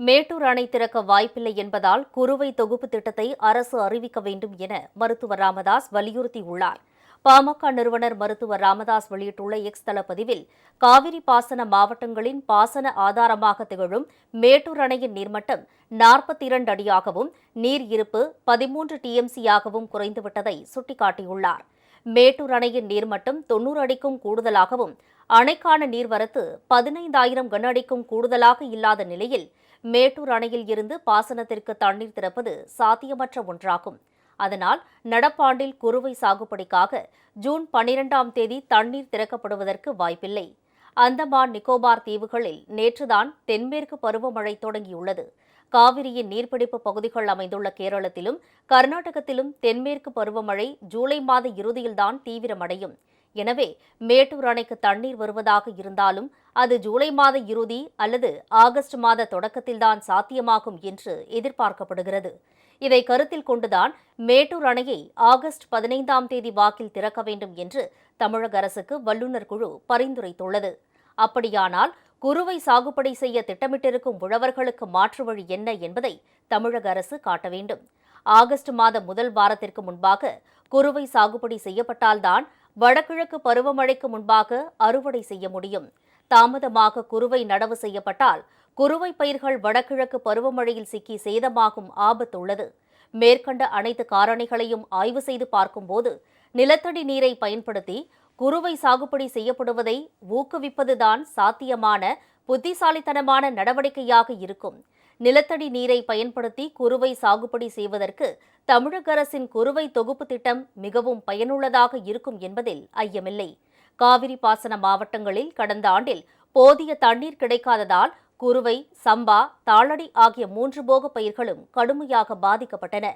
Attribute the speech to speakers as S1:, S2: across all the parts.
S1: மேட்டூர் அணை திறக்க வாய்ப்பில்லை என்பதால் குறுவை தொகுப்பு திட்டத்தை அரசு அறிவிக்க வேண்டும் என மருத்துவர் ராமதாஸ் வலியுறுத்தியுள்ளார். பாமக நிறுவனர் மருத்துவர் ராமதாஸ் வெளியிட்டுள்ள எக்ஸ் தள பதிவில் காவிரி பாசன மாவட்டங்களின் பாசன ஆதாரமாக திகழும் மேட்டூர் அணையின் நீர்மட்டம் நாற்பத்தி இரண்டு அடியாகவும் நீர் இருப்பு பதிமூன்று டிஎம்சியாகவும் குறைந்துவிட்டதை சுட்டிக்காட்டியுள்ளார். மேட்டூர் அணையின் நீர்மட்டம் தொன்னூறு அடிக்கும் கூடுதலாகவும் அணைக்கான நீர்வரத்து பதினைந்தாயிரம் கன அடிக்கும் கூடுதலாக இல்லாத நிலையில் மேட்டூர் அணையில் இருந்து பாசனத்திற்கு தண்ணீர் திறப்பது சாத்தியமற்ற ஒன்றாகும். அதனால் நடப்பாண்டில் குறுவை சாகுபடிக்காக ஜூன் பனிரெண்டாம் தேதி தண்ணீர் திறக்கப்படுவதற்கு வாய்ப்பில்லை. அந்தமான் நிக்கோபார் தீவுகளில் நேற்றுதான் தென்மேற்கு பருவமழை தொடங்கியுள்ளது. காவிரியின் நீர்பிடிப்பு பகுதிகள் அமைந்துள்ள கேரளத்திலும் கர்நாடகத்திலும் தென்மேற்கு பருவமழை ஜூலை மாத இறுதியில்தான் தீவிரமடையும். எனவே மேட்டூர் அணைக்கு தண்ணீர் வருவதாக இருந்தாலும் அது ஜூலை மாத இறுதி அல்லது ஆகஸ்ட் மாத தொடக்கத்தில்தான் சாத்தியமாகும் என்று எதிர்பார்க்கப்படுகிறது. இதை கருத்தில் கொண்டுதான் மேட்டூர் அணையை ஆகஸ்ட் பதினைந்தாம் தேதி வாக்கில் திறக்க வேண்டும் என்று தமிழக அரசுக்கு வல்லுநர் குழு பரிந்துரைத்துள்ளது. அப்படியானால் குறுவை சாகுபடி செய்ய திட்டமிட்டிருக்கும் உழவர்களுக்கு மாற்று வழி என்ன என்பதை தமிழக அரசு காட்ட வேண்டும். ஆகஸ்ட் மாத முதல் வாரத்திற்கு முன்பாக குறுவை சாகுபடி செய்யப்பட்டால்தான் வடகிழக்கு பருவமழைக்கு முன்பாக அறுவடை செய்ய முடியும். தாமதமாக குறுவை நடவு செய்யப்பட்டால் குறுவை பயிர்கள் வடகிழக்கு பருவமழையில் சிக்கி சேதமாகும் ஆபத்துள்ளது. மேற்கண்ட அனைத்து காரணிகளையும் ஆய்வு செய்து பார்க்கும்போது நிலத்தடி நீரை பயன்படுத்தி குறுவை சாகுபடி செய்யப்படுவதை ஊக்குவிப்பதுதான் சாத்தியமான புத்திசாலித்தனமான நடவடிக்கையாக இருக்கும். நிலத்தடி நீரை பயன்படுத்தி குறுவை சாகுபடி செய்வதற்கு தமிழக அரசின் குறுவை தொகுப்பு திட்டம் மிகவும் பயனுள்ளதாக இருக்கும் என்பதில் ஐயமில்லை. காவிரி பாசன மாவட்டங்களில் கடந்த ஆண்டில் போதிய தண்ணீர் கிடைக்காததால் குறுவை சம்பா தாளடி ஆகிய மூன்று போக பயிர்களும் கடுமையாக பாதிக்கப்பட்டன.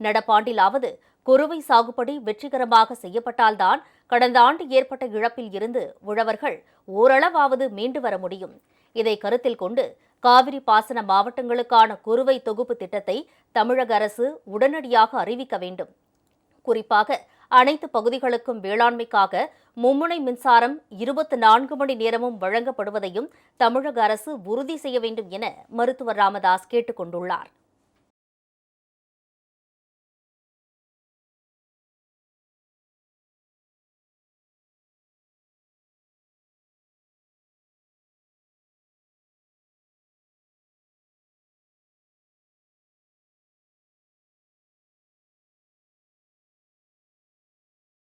S1: நடப்பாண்டிலாவது குறுவை சாகுபடி வெற்றிகரமாக செய்யப்பட்டால்தான் கடந்த ஆண்டு ஏற்பட்ட இழப்பில் இருந்து உழவர்கள் ஓரளவாவது மீண்டு வர முடியும். இதை கருத்தில் கொண்டு காவிரி பாசன மாவட்டங்களுக்கான குறுவை தொகுப்பு திட்டத்தை தமிழக அரசு உடனடியாக அறிவிக்க வேண்டும். குறிப்பாக அனைத்து பகுதிகளுக்கும் வேளாண்மைக்காக மும்முனை மின்சாரம் இருபத்தி நான்கு மணி நேரமும் வழங்கப்படுவதையும் தமிழக அரசு உறுதி செய்ய வேண்டும் என மருத்துவர் ராமதாஸ் கேட்டுக் கொண்டுள்ளார்